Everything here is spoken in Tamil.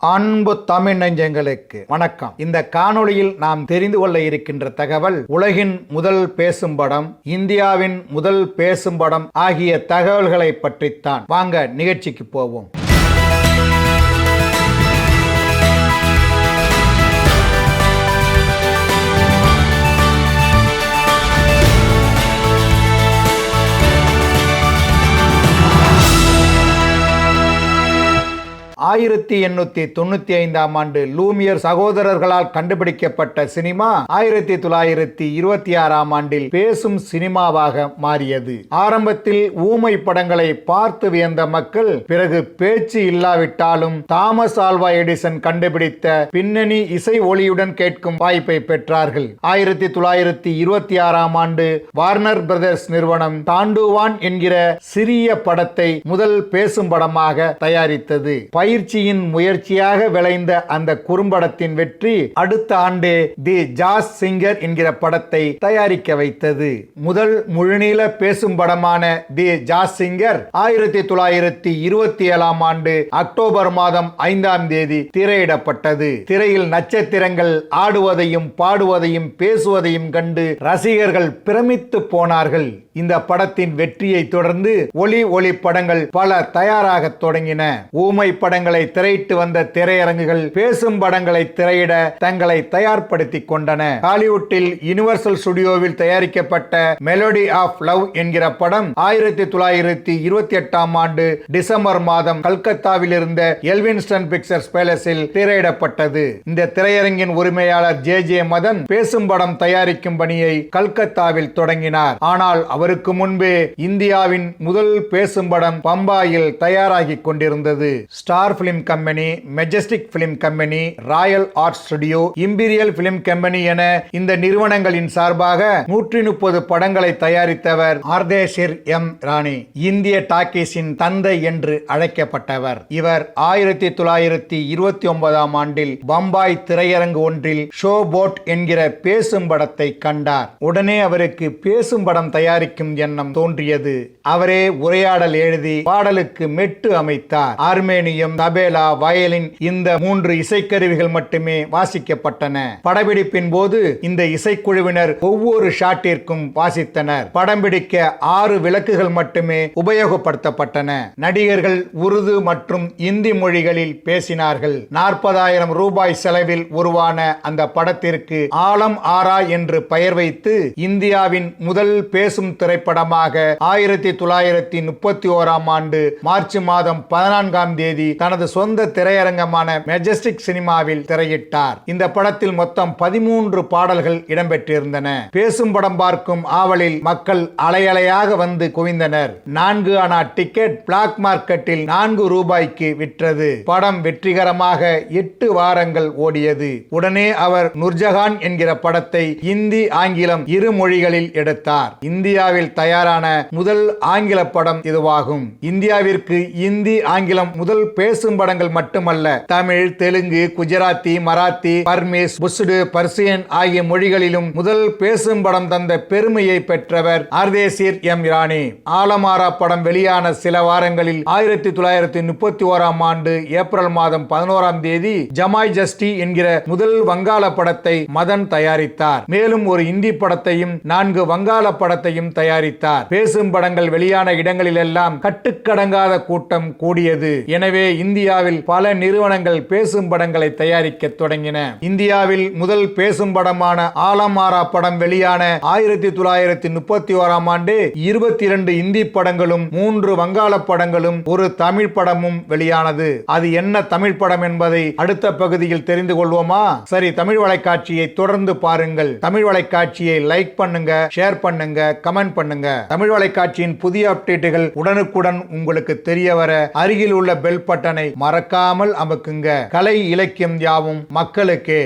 அன்பு தமிழ் நெஞ்சங்களுக்கு வணக்கம். இந்த காணொளியில் நாம் தெரிந்து கொள்ள இருக்கின்ற தகவல் உலகின் முதல் பேசும் படம் இந்தியாவின் முதல் பேசும் படம் ஆகிய தகவல்களை பற்றித்தான். வாங்க நிகழ்ச்சிக்கு போவோம். ஆயிரத்தி எண்ணூத்தி தொண்ணூத்தி ஐந்தாம் ஆண்டு லூமியர் சகோதரர்களால் கண்டுபிடிக்கப்பட்ட சினிமா ஆயிரத்தி தொள்ளாயிரத்தி இருபத்தி ஆறாம் ஆண்டில் பேசும் சினிமாவாக மாறியது. ஆரம்பத்தில் ஊமை படங்களை பார்த்து வியந்த மக்கள் பிறகு பேச்சு இல்லாவிட்டாலும் தாமஸ் ஆல்வா எடிசன் கண்டுபிடித்த பின்னணி இசை ஒளியுடன் கேட்கும் வாய்ப்பை பெற்றார்கள். ஆயிரத்தி தொள்ளாயிரத்தி இருபத்தி ஆறாம் ஆண்டு வார்னர் பிரதர்ஸ் நிறுவனம் தாண்டுவான் என்கிற சிறிய படத்தை முதல் பேசும் படமாக தயாரித்தது. பயிர் பயிற்சியின் முயற்சியாக விளைந்த அந்த குறும்படத்தின் வெற்றி அடுத்த ஆண்டே தி ஜாஸ் சிங்கர் என்கிற படத்தை தயாரிக்க வைத்தது. முதல் முழுநீள பேசும் படமான தி ஜாஸ் சிங்கர் ஆயிரத்தி தொள்ளாயிரத்தி இருபத்தி ஏழாம் ஆண்டு அக்டோபர் மாதம் ஐந்தாம் தேதி திரையிடப்பட்டது. திரையில் நட்சத்திரங்கள் ஆடுவதையும் பாடுவதையும் பேசுவதையும் கண்டு ரசிகர்கள் பிரமித்து போனார்கள். இந்த படத்தின் வெற்றியை தொடர்ந்து ஒளி ஒளி படங்கள் பல தயாராக தொடங்கின. ஊமை படங்கள் திரையிட்டு வந்த திரையரங்குகள் பேசும் படங்களை திரையிட தங்களை தயார்படுத்திக் கொண்டன. ஹாலிவுட்டில் யுனிவர்சல் ஸ்டுடியோவில் தயாரிக்கப்பட்ட மெலோடி ஆஃப் லவ் என்கிற படம் ஆயிரத்தி தொள்ளாயிரத்தி இருபத்தி எட்டாம் ஆண்டு டிசம்பர் மாதம் கல்கத்தாவில் இருந்த எல்வின்ஸ்டன் பிக்சர்ஸ் பேலஸில் திரையிடப்பட்டது. இந்த திரையரங்கின் உரிமையாளர் ஜே ஜே மதன் பேசும் படம் தயாரிக்கும் பணியை கல்கத்தாவில் தொடங்கினார். ஆனால் அவருக்கு முன்பே இந்தியாவின் முதல் பேசும் படம் பம்பாயில் தயாராகி கொண்டிருந்தது. Star film company majestic film company royal art studio imperial film company என இந்த நிறுவனங்களின் சார்பாக நூற்றி முப்பது படங்களை தயாரித்தவர் ஆர்தேஷிர் எம் ராணி இந்திய டாக்கீஸின் தந்தை என்று அழைக்கப்பட்டவர். இவர் ஆயிரத்தி தொள்ளாயிரத்தி இருபத்தி ஒன்பதாம் ஆண்டில் பம்பாய் திரையரங்கு ஒன்றில் ஷோ போட் என்கிற பேசும் படத்தை கண்டார். உடனே அவருக்கு பேசும் படம் தயாரிக்கும் எண்ணம் தோன்றியது. அவரே உரையாடல் எழுதி பாடலுக்கு மெட்டு அமைத்தார். ஆர்மேனியம் தபேலா வயலின் இந்த மூன்று இசைக்கருவிகள் மட்டுமே வாசிக்கப்பட்டன. படப்பிடிப்பின் போது இந்த இசைக்குழுவினர் ஒவ்வொரு ஷாட்டிற்கும் வாசித்தனர். படம் பிடிக்க ஆறு விளக்குகள் மட்டுமே உபயோகப்படுத்தப்பட்டன. நடிகர்கள் உருது மற்றும் இந்தி மொழிகளில் பேசினார்கள். நாற்பதாயிரம் ரூபாய் செலவில் உருவான அந்த படத்திற்கு ஆலம் ஆரா என்று பெயர் வைத்து இந்தியாவின் முதல் பேசும் திரைப்படமாக ஆயிரத்தி தொள்ளாயிரத்தி முப்பத்தி ஓராம் ஆண்டு மார்ச் மாதம் பதினான்காம் தேதி தனது சொந்த திரையரங்கமான மெஜஸ்டிக் சினிமாவில் திரையிட்டார். இந்த படத்தில் மொத்தம் பதிமூன்று பாடல்கள் இடம்பெற்றிருந்தன. பேசும் படம் பார்க்கும் ஆவலில் மக்கள் அலையலையாக வந்து குவிந்தனர். நான்கு ஆனா டிக்கெட் பிளாக் மார்க்கெட்டில் நான்கு ரூபாய்க்கு விற்றது. படம் வெற்றிகரமாக எட்டு வாரங்கள் ஓடியது. உடனே அவர் நுர்ஜஹான் என்கிற படத்தை இந்தி ஆங்கிலம் இரு மொழிகளில் எடுத்தார். இந்தியாவில் தயாரான முதல் ஆங்கில படம் இதுவாகும். இந்தியாவிற்கு இந்தி ஆங்கிலம் முதல் பேசும் பேசும் படங்கள் மட்டுமல்ல தமிழ் தெலுங்கு குஜராத்தி மராத்தி பர்மீஸ் புசுடு பர்சியன் ஆகிய மொழிகளிலும் முதல் பேசும் படம் தந்த பெருமையை பெற்றவர் ஆர்தேசிர் எம் இரானி ஆலமாரா படம் வெளியான சில வாரங்களில் ஆயிரத்தி தொள்ளாயிரத்தி முப்பத்தி ஓராம் ஆண்டு ஏப்ரல் மாதம் பதினோராம் தேதி ஜமாய் ஜஸ்டி என்கிற முதல் வங்காள படத்தை மதன் தயாரித்தார். மேலும் ஒரு இந்தி படத்தையும் நான்கு வங்காள படத்தையும் தயாரித்தார். பேசும் படங்கள் வெளியான இடங்களிலெல்லாம் கட்டுக்கடங்காத கூட்டம் கூடியது. எனவே இந்தியாவில் பல நிறுவனங்கள் பேசும் படங்களை தயாரிக்க தொடங்கின. இந்தியாவில் முதல் பேசும் படமான ஆலமாரா படம் வெளியான ஆயிரத்தி தொள்ளாயிரத்தி முப்பத்தி ஓராம் ஆண்டு இருபத்தி இரண்டு இந்தி படங்களும் மூன்று வங்காள படங்களும் ஒரு தமிழ் படமும் வெளியானது. அது என்ன தமிழ் படம் என்பதை அடுத்த பகுதியில் தெரிந்து கொள்வோமா? சரி தமிழ் வலைக்காட்சியை தொடர்ந்து பாருங்கள். தமிழ் வலைக்காட்சியை லைக் பண்ணுங்க ஷேர் பண்ணுங்க கமெண்ட் பண்ணுங்க. தமிழ் வலைக்காட்சியின் புதிய அப்டேட்டுகள் உடனுக்குடன் உங்களுக்கு தெரிய வர அருகில் உள்ள பெல் பட்டனை மறக்காமல் அமுக்குங்க. கலை இலக்கியம் யாவும் மக்களுக்கே.